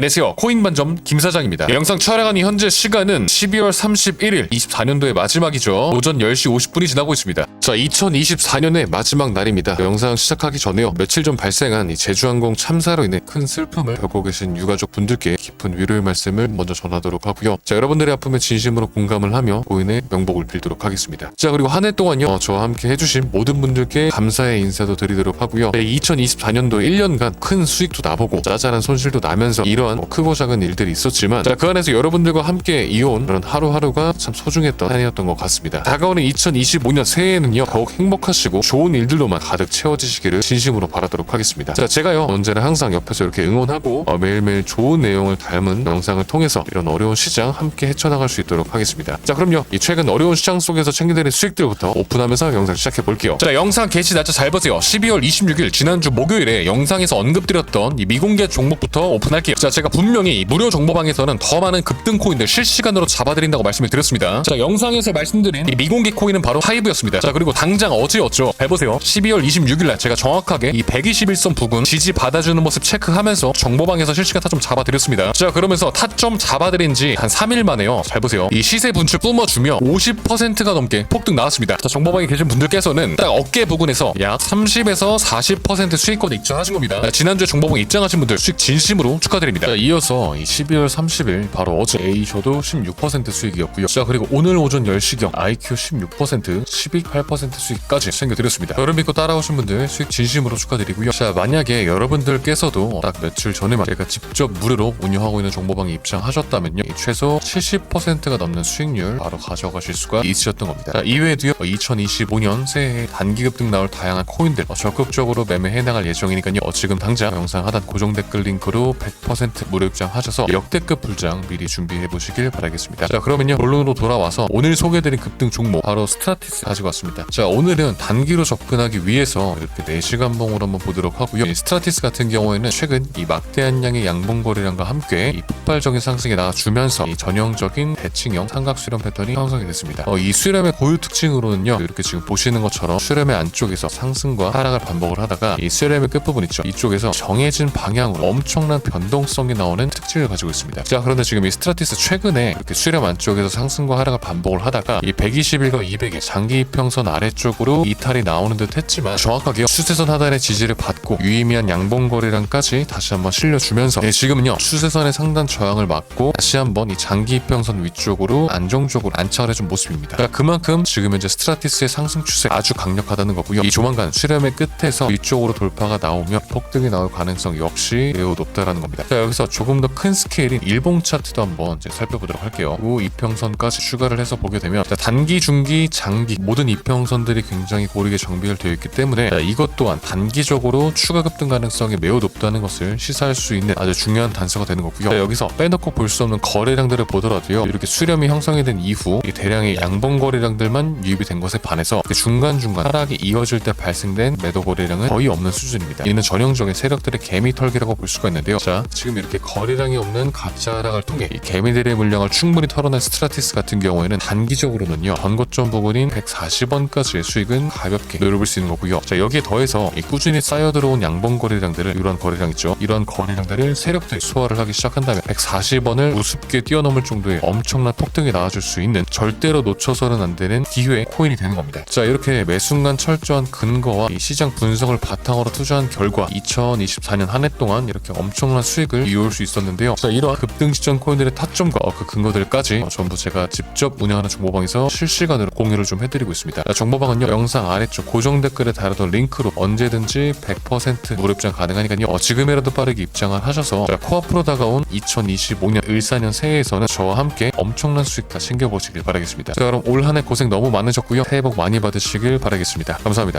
안녕하세요. 코인 반점 김 사장입니다. 영상 촬영하는 현재 시간은 12월 31일 24년도의 마지막이죠. 오전 10시 50분이 지나고 있습니다. 자, 2024년의 마지막 날입니다. 영상 시작하기 전에요. 며칠 전 발생한 이 제주항공 참사로 인해 큰 슬픔을 겪고 계신 유가족 분들께 깊은 위로의 말씀을 먼저 전하도록 하고요. 자, 여러분들의 아픔에 진심으로 공감을 하며 고인의 명복을 빌도록 하겠습니다. 자, 그리고 한 해 동안요. 어, 저와 함께 해주신 모든 분들께 감사의 인사도 드리도록 하고요. 2024년도 1년간 큰 수익도 나보고 짜잘한 손실도 나면서 이러한 뭐 크고 작은 일들이 있었지만 자, 그 안에서 여러분들과 함께 이어온 그런 하루하루가 참 소중했던 한 해였던 것 같습니다. 다가오는 2025년 새해에는요. 더욱 행복하시고 좋은 일들로만 가득 채워지시기를 진심으로 바라도록 하겠습니다. 자, 제가요. 언제나 항상 옆에서 이렇게 응원하고 어, 매일매일 좋은 내용을 담은 영상을 통해서 이런 어려운 시장 함께 헤쳐나갈 수 있도록 하겠습니다. 자, 그럼요. 이 최근 어려운 시장 속에서 챙겨드린 수익들부터 오픈하면서 영상 시작해 볼게요. 자, 영상 게시 날짜 잘 보세요. 12월 26일 지난주 목요일에 영상에서 언급드렸던 이 미공개 종목부터 오픈할게요. 자, 제가 분명히 이 무료 정보방에서는 더 많은 급등 코인들 실시간으로 잡아드린다고 말씀을 드렸습니다. 자, 영상에서 말씀드린 이 미공개 코인은 바로 하이브였습니다. 자, 그리고 당장 어제였죠. 잘 보세요. 12월 26일 날 제가 정확하게 이 121선 부근 지지 받아주는 모습 체크하면서 정보방에서 실시간 타점 잡아드렸습니다. 자, 그러면서 타점 잡아드린 지 한 3일 만에요. 잘 보세요. 이 시세 분출 뿜어주며 50%가 넘게 폭등 나왔습니다. 자, 정보방에 계신 분들께서는 딱 어깨 부근에서 약 30에서 40% 수익권에 입장하신 겁니다. 자, 지난주에 정보방 입장하신 분들 수익 진심으로 축하드립니다. 자, 이어서 이 12월 30일 바로 어제 A쇼도 16% 수익이었고요. 자, 그리고 오늘 오전 10시경 IQ 16%, 12.8% 수익까지 챙겨드렸습니다. 여름 믿고 따라오신 분들 수익 진심으로 축하드리고요. 자, 만약에 여러분들께서도 딱 며칠 전에만 제가 직접 무료로 운영하고 있는 정보방에 입장하셨다면요. 이 최소 70%가 넘는 수익률 바로 가져가실 수가 있으셨던 겁니다. 자, 이외에도요. 2025년 새해 단기 급 등 나올 다양한 코인들 어, 적극적으로 매매해 나갈 예정이니까요. 어, 지금 당장 영상 하단 고정 댓글 링크로 100% 무료 입장하셔서 역대급 불장 미리 준비해 보시길 바라겠습니다. 자, 그러면요. 본론으로 돌아와서 오늘 소개해드린 급등 종목 바로 스트라티스 가지고 왔습니다. 자, 오늘은 단기로 접근하기 위해서 이렇게 4시간 봉으로 한번 보도록 하고요. 이 스트라티스 같은 경우에는 최근 이 막대한 양의 양봉 거래량과 함께 이 폭발적인 상승이 나와주면서 이 전형적인 대칭형 삼각 수렴 패턴이 형성이 됐습니다. 어, 이 수렴의 고유 특징으로는요. 이렇게 지금 보시는 것처럼 수렴의 안쪽에서 상승과 하락을 반복을 하다가 이 수렴의 끝부분 있죠. 이쪽에서 정해진 방향으로 엄청난 변동성이 나오는 특징을 가지고 있습니다. 자, 그런데 지금 이 스트라티스 최근에 이렇게 수렴 안쪽에서 상승과 하락을 반복을 하다가 이 120일과 200일 장기 이평선 아래쪽으로 이탈이 나오는 듯 했지만 정확하게 추세선 하단의 지지를 받고 유의미한 양봉 거래량까지 다시 한번 실려주면서 네, 지금은요 추세선의 상단 저항을 막고 다시 한번 이 장기 이평선 위쪽으로 안정적으로 안착을 해준 모습입니다. 그러니까 그만큼 지금 현재 스트라티스의 상승 추세 아주 강력하다는 거고요. 이 조만간 수렴의 끝에서 위쪽으로 돌파가 나오면 폭등이 나올 가능성 역시 매우 높다라는 겁니다. 자 여기서 조금 더 큰 스케일인 일봉 차트도 한번 이제 살펴보도록 할게요. 우 이평선까지 추가를 해서 보게 되면 자, 단기, 중기, 장기 모든 이평선들이 굉장히 고르게 정비가 되어 있기 때문에 자, 이것 또한 단기적으로 추가 급등 가능성이 매우 높다는 것을 시사할 수 있는 아주 중요한 단서가 되는 거고요. 자, 여기서 빼놓고 볼 수 없는 거래량들을 보더라도요. 이렇게 수렴이 형성이 된 이후 이 대량의 양봉 거래량들만 유입이 된 것에 반해서 그 중간중간 하락이 이어질 때 발생된 매도 거래량은 거의 없는 수준입니다. 이는 전형적인 세력들의 개미 털기라고 볼 수가 있는데요. 자, 지금 이렇게 거래량이 없는 가짜 하락을 통해 이 개미들의 물량을 충분히 털어낸 스트라티스 같은 경우에는 단기적으로는요. 전고점 부분인 140원까지의 수익은 가볍게 노려볼 수 있는 거고요. 자, 여기에 더해서 이 꾸준히 쌓여 들어온 양봉 거래량들을 이런 거래량 있죠. 이런 거래량들을 세력들이 소화를 하기 시작한다면 140원을 우습게 뛰어넘을 정도의 엄청난 폭등이 나와줄 수 있는 절대로 놓쳐서는 안 되는 기회 코인이 되는 겁니다. 자, 이렇게 매 순간 철저한 근거와 이 시장 분석을 바탕으로 투자한 결과 2024년 한 해 동안 이렇게 엄청난 수익을 이어올 수 있었는데요. 자, 이러한 급등 시점 코인들의 타점과 그 근거들까지 어, 전부 제가 직접 운영하는 정보방에서 실시간으로 공유를 좀 해드리고 있습니다. 자, 정보방은요 영상 아래쪽 고정 댓글에 달아둔 링크로 언제든지 100% 무료 입장 가능하니까요. 어, 지금이라도 빠르게 입장을 하셔서 자, 코앞으로 다가온 2025년 을사년 새해에서는 저와 함께 엄청난 수익 다 챙겨보시길 바라겠습니다. 자, 그럼 올 한 해 고생 너무 많으셨고요. 새해 복 많이 받으시길 바라겠습니다. 감사합니다.